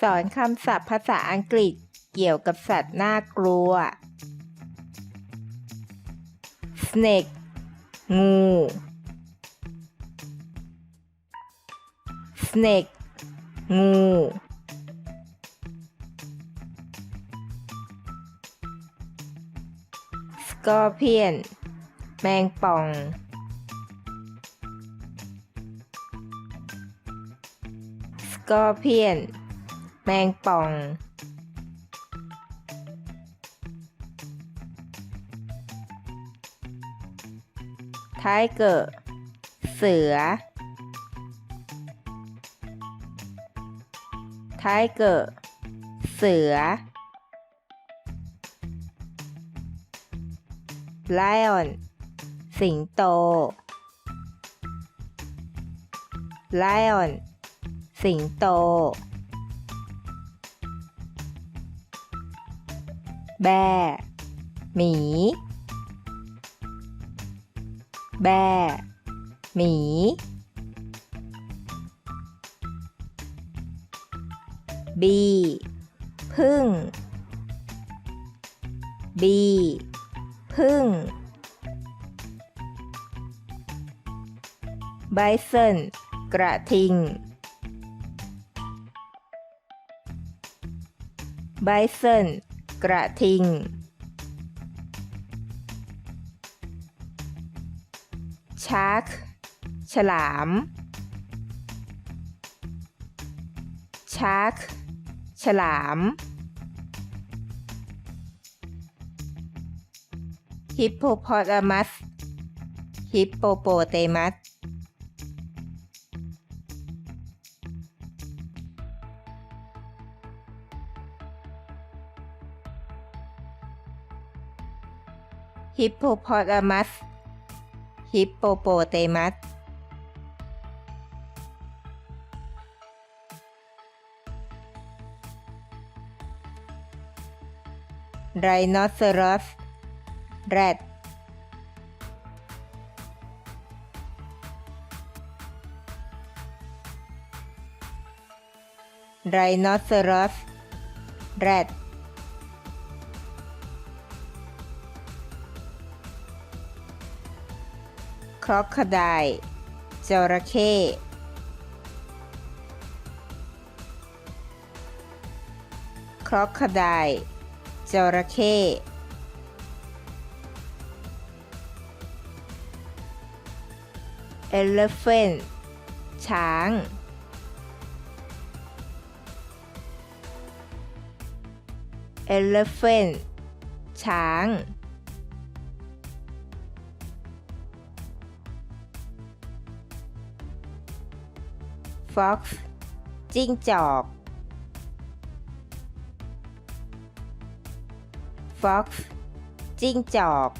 สอนคำศัพท์ภาษาอังกฤษเกี่ยวกับสัตว์น่ากลัว snake งู snake งู scorpion แมงป่อง scorpion แมงป่องไทเกอร์เสือไทเกอร์เสือ ไลออน สิงโต ไลออน สิงโต แบ หมี แบ หมี บี พึ่ง บี พึ่ง ไบเซนกระทิงไบเซน กระทิง ชาร์กฉลาม ชาร์กฉลาม ฮิปโปโปตามัส ฮิปโปโปเตมัส ฮิปโปโปตามัส ฮิปโปโปเตมัส ไรโนเสอรัส แรด ไรโนเสอรัส แรด ครอคดายจระเข้ครอคดายจระเข้เอลเฟนช้างเอลเฟนช้าง fox จิ้งจอก fox จิ้งจอก